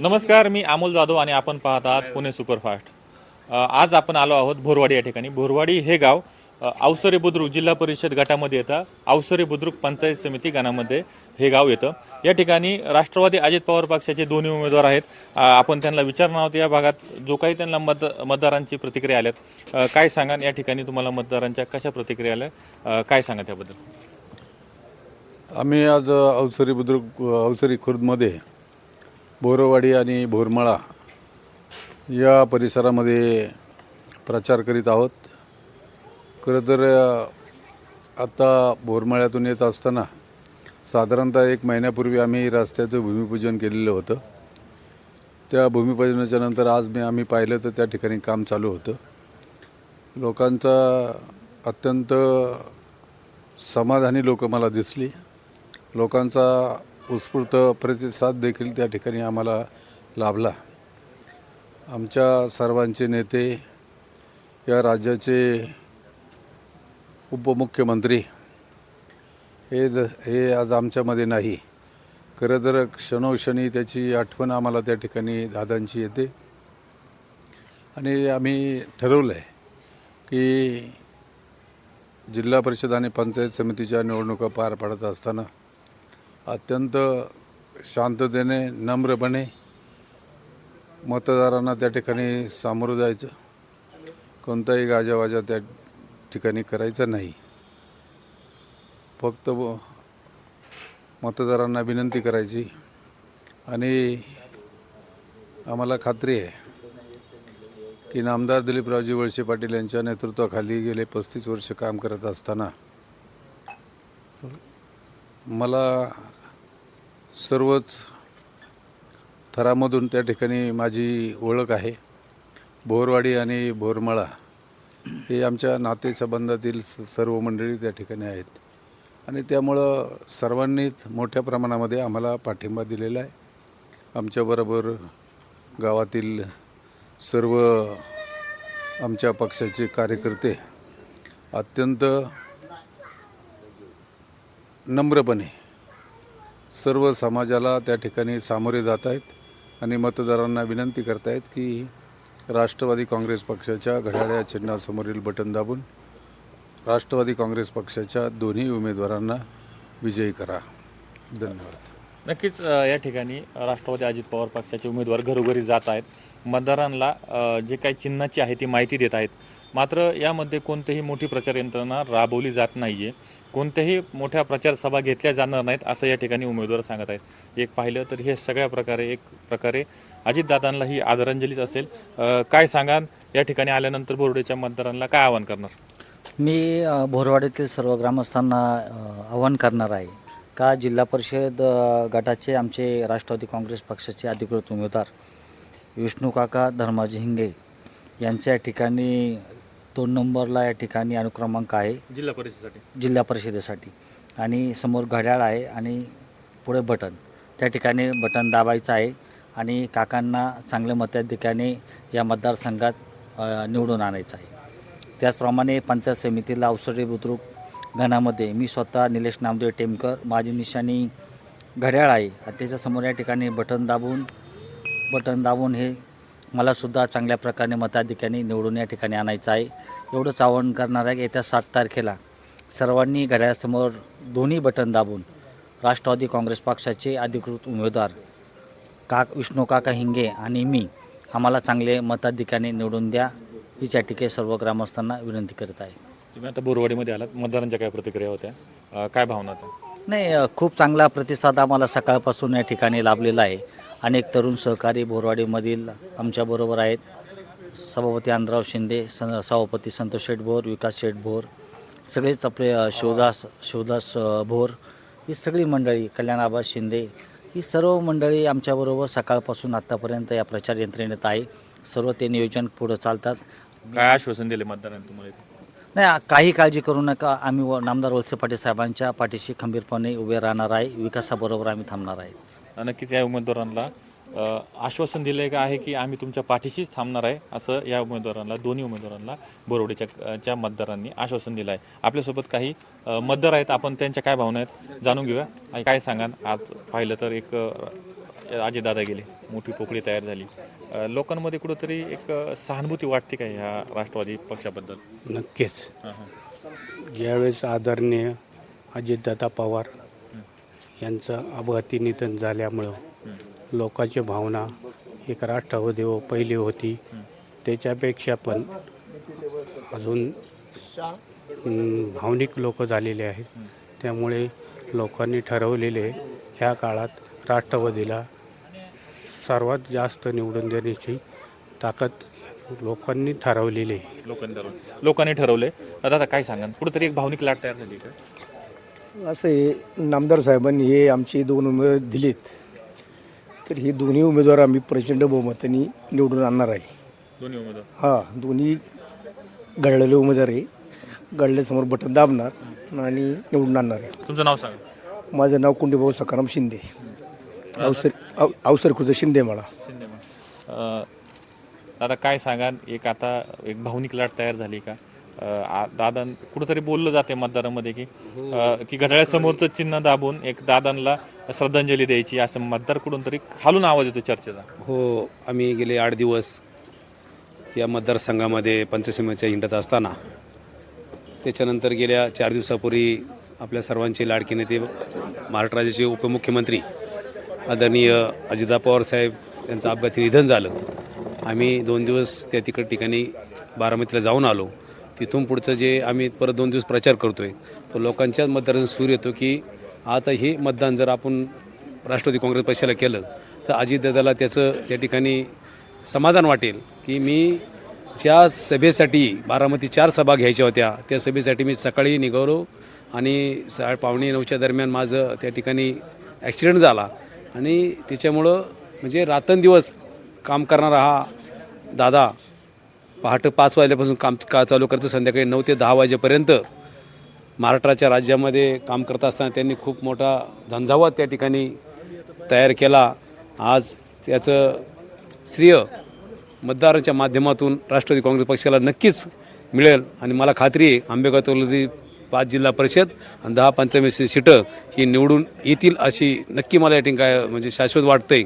नमस्कार मी अमोल जाधव आणि आपण पाहत आहात पुणे सुपरफास्ट. आज आपण आलो आहोत भोरवाडी या ठिकाणी. भोरवाडी हे गाव अवसरे बुद्रुक जिल्हा परिषद गटामध्ये येतं. अवसरे बुद्रुक पंचायत समिती गणामध्ये हे गाव येतं. या ठिकाणी राष्ट्रवादी अजित पवार पक्षाचे दोन्ही उमेदवार आहेत. आपण त्यांना विचारणार आहोत या भागात जो काही त्यांना मत मतदारांची प्रतिक्रिया आल्यात काय सांगा या ठिकाणी तुम्हाला मतदारांच्या कशा प्रतिक्रिया आल्या? काय सांगा त्याबद्दल? आम्ही आज अवसरी बुद्रुक अवसरी खुर्दमध्ये बोरवाडी आणि भोरमाळा या परिसरामध्ये प्रचार करीत आहोत. खरं तर आत्ता भोरमाळ्यातून येत असताना साधारणतः एक महिन्यापूर्वी आम्ही रस्त्याचं भूमिपूजन केलेलं होतं. त्या भूमिपूजनाच्या नंतर आज मी आम्ही पाहिलं तर त्या ठिकाणी काम चालू होतं. लोकांचा अत्यंत समाधानी लोक मला दिसली. लोकांचा उत्स्फूर्त प्रतिसाद देखील त्या ठिकाणी आम्हाला लाभला. आमच्या सर्वांचे नेते या राज्याचे उपमुख्यमंत्री हे द हे आज आमच्यामध्ये नाही. खरं तर क्षणोक्षणी त्याची आठवण आम्हाला त्या ठिकाणी दादांची येते. आणि आम्ही ठरवलं आहे की जिल्हा परिषद आणि पंचायत समितीच्या निवडणुका पार पाडत असताना अत्यंत शांततेने नम्रपणे मतदारांना त्या ठिकाणी सामोरं जायचं. कोणताही गाजावाजा त्या ठिकाणी करायचा नाही. फक्त मतदारांना विनंती करायची. आणि आम्हाला खात्री आहे की नामदार दिलीपरावजी वळसे पाटील यांच्या नेतृत्वाखाली गेले पस्तीस वर्ष काम करत असताना मला सर्वच थरामधून त्या ठिकाणी माझी ओळख आहे. बोरवाडी आणि बोरमळा हे आमच्या नातेसंबंधातील स- सर्व मंडळी त्या ठिकाणी आहेत. आणि त्यामुळं सर्वांनीच मोठ्या प्रमाणामध्ये आम्हाला पाठिंबा दिलेला आहे. आमच्याबरोबर गावातील सर्व आमच्या पक्षाचे कार्यकर्ते अत्यंत नम्रपणे सर्व समाजाला त्या ठिकाणी सामोरे जात आहेत आणि मतदारांना विनंती करत आहेत की राष्ट्रवादी काँग्रेस पक्षाच्या घड्याळ्या चिन्हासमोरील बटन दाबून राष्ट्रवादी काँग्रेस पक्षाच्या दोन्ही उमेदवारांना विजयी करा. धन्यवाद. नक्कीच या ठिकाणी राष्ट्रवादी अजित पवार पक्षाचे उमेदवार घरोघरी जात आहेत. मतदारांना जे काही चिन्हाची आहे ती माहिती देत आहेत. मात्र यामध्ये कोणतीही मोठी प्रचार यंत्रणा राबवली जात नाही आहे कोणत्याही मोठ्या प्रचार सभा घेतल्या जाणार नाहीत असं या ठिकाणी उमेदवार सांगत आहेत. एक पाहिलं तर हे सगळ्या प्रकारे एक प्रकारे अजितदादांना ही आदरांजलीच असेल. काय सांगाल? या ठिकाणी आल्यानंतर बोर्डेच्या मतदारांना काय आवाहन करणार? मी भोरवाडीतील सर्व ग्रामस्थांना आवाहन करणार आहे का जिल्हा परिषद गटाचे आमचे राष्ट्रवादी काँग्रेस पक्षाचे अधिकृत उमेदवार विष्णू काका धर्माजी हिंगे यांच्या ठिकाणी दोन नंबरला या ठिकाणी अनुक्रमांक आहे. जिल्हा परिषदेसाठी. जिल्हा परिषदेसाठी. आणि समोर घड्याळ आहे आणि पुढे बटन. त्या ठिकाणी बटन दाबायचं आहे आणि काकांना चांगल्या मताधिकाने या मतदारसंघात निवडून आणायचं आहे. त्याचप्रमाणे पंचायत समितीला अवसरी बुद्रुक गणामध्ये मी स्वतः निलेश नामदेव टेमकर माझी निशाणी घड्याळ आहे. त्याच्यासमोर या ठिकाणी बटन दाबून बटन दाबून हे मलासुद्धा चांगल्या प्रकारे मताधिकाने निवडून या ठिकाणी आणायचं आहे. एवढंच आवाहन करणार आहे की येत्या सात तारखेला सर्वांनी घड्याळासमोर दोन्ही बटन दाबून राष्ट्रवादी काँग्रेस पक्षाचे अधिकृत उमेदवार काक विष्णू काका हिंगे आणि मी आम्हाला चांगले मताधिकाने निवडून द्या हीच या ठिकाणी सर्व ग्रामस्थांना विनंती करत आहे. तुम्ही आता बोरवाडीमध्ये आलात मतदारांच्या काय प्रतिक्रिया होत्या? काय भावना होत्या? नाही खूप चांगला प्रतिसाद आम्हाला सकाळपासून या ठिकाणी लाभलेला आहे. अनेक तरुण सहकारी बोरवाडीमधील आमच्याबरोबर आहेत. सभापती आंध्रराव शिंदे स सभापती संतोष शेठ भोर विकास शेठ भोर सगळेच आपले शिवदास शिवदास भोर ही सगळी मंडळी कल्याणाबा शिंदे ही सर्व मंडळी आमच्याबरोबर सकाळपासून आत्तापर्यंत या प्रचार यंत्रणेत आहे. सर्व ते नियोजन पुढं चालतात. काय आश्वासन दिले मतदारांनी तुम्हाला? नाही काही काळजी करू नका. आम्ही व नामदार वलसे पाटील साहेबांच्या पाठीशी खंबीरपणे उभे राहणार आहे. विकासाबरोबर आम्ही थांबणार आहे. नक्कीच या उमेदवारांना आश्वासन दिलं का आहे की आम्ही तुमच्या पाठीशीच थांबणार आहे असं या उमेदवारांना दोन्ही उमेदवारांना बोरवडीच्या च्या मतदारांनी आश्वासन दिलं आहे आपल्यासोबत काही मतदार आहेत. आपण त्यांच्या काय भावना आहेत जाणून घेऊया. आणि काय सांगाल? आज पाहिलं तर एक अ, अजितदादा गेले. मोठी पोकळी तयार झाली. लोकांमध्ये कुठंतरी एक सहानुभूती वाटते का ह्या राष्ट्रवादी पक्षाबद्दल? नक्कीच. ज्यावेळेस आदरणीय अजितदादा पवार यांचं अपघाती निधन झाल्यामुळं लोकांची भावना एक राष्ट्र देव पहिली होती. त्याच्यापेक्षा पण अजून भावनिक लोक झालेले आहेत. त्यामुळे लोकांनी ठरवलेले ह्या काळात राष्ट्रवादीला सर्वात जास्त निवडून देण्याची ताकद लोकांनी ठरवलेली आहे. लोकांनी ठरवलं. लोकांनी ठरवले. दादा काय सांगा कुठंतरी एक भावनिक लाट तयार झाली का? असं नामदार साहेबांनी हे आमचे दोन उमेदवार दिलेत. तर हे दोन्ही उमेदवार आम्ही प्रचंड बहुमताने निवडून आणणार आहे. दोन्ही उमेदवार? हां दोन्ही घडलेले उमेदवार आहे. घडल्यासमोर बटन दाबणार आणि निवडून आणणार आहे. तुमचं नाव सांगा. माझं नाव कुंडीभाऊ सकाराम शिंदे. अवसर अव अवसर खुर्द शिंदे मला. शिंदे अ, दादा काय सांगा एक आता एक भावनिक लाट तयार झाली का? दादा कुठंतरी बोललं जाते मतदारामध्ये की की घड्याळ्यासमोरचं चिन्ह दाबून एक दादांना श्रद्धांजली द्यायची असं मतदार कुठून तरी खालून आवाज येतो चर्चेचा. हो आम्ही गेले आठ दिवस या मतदारसंघामध्ये पंचसीमेच्या हिंडत असताना. त्याच्यानंतर गेल्या चार दिवसापूर्वी आपल्या सर्वांचे लाडके नेते महाराष्ट्र राज्याचे उपमुख्यमंत्री आदरणीय अजिता पवार साहेब यांचं अपघाती निधन झालं. आम्ही दोन दिवस त्या तिकड ठिकाणी बारामतीला जाऊन आलो. तिथून पुढचं जे आम्ही परत दोन दिवस प्रचार करतो आहे तो लोकांच्याच मतदारांचा सूर येतो की आता हे मतदान जर आपण राष्ट्रवादी काँग्रेस पक्षाला केलं तर अजितदादाला त्याचं त्या ठिकाणी समाधान वाटेल की मी ज्या सभेसाठी बारामती चार सभा घ्यायच्या होत्या त्या सभेसाठी मी सकाळी निघालो आणि सा पावणे नऊच्या दरम्यान माझं त्या ठिकाणी ॲक्सिडेंट झाला आणि त्याच्यामुळं म्हणजे रातंदिवस काम करणारा हा दादा पहाटे पाच वाजल्यापासून काम का चालू करतं. संध्याकाळी नऊ ते दहा वाजेपर्यंत महाराष्ट्राच्या राज्यामध्ये काम करत असताना त्यांनी खूप मोठा झंझावात त्या ठिकाणी तयार केला. आज त्याचं श्रेय मतदाराच्या माध्यमातून राष्ट्रवादी काँग्रेस पक्षाला नक्कीच मिळेल. आणि मला खात्री आहे आंबेगाव तालुक्यातील पाच जिल्हा परिषद आणि दहा पंचायत सीटं ही निवडून येतील अशी नक्की मला या ठिकाणी म्हणजे शाश्वत वाटतंय.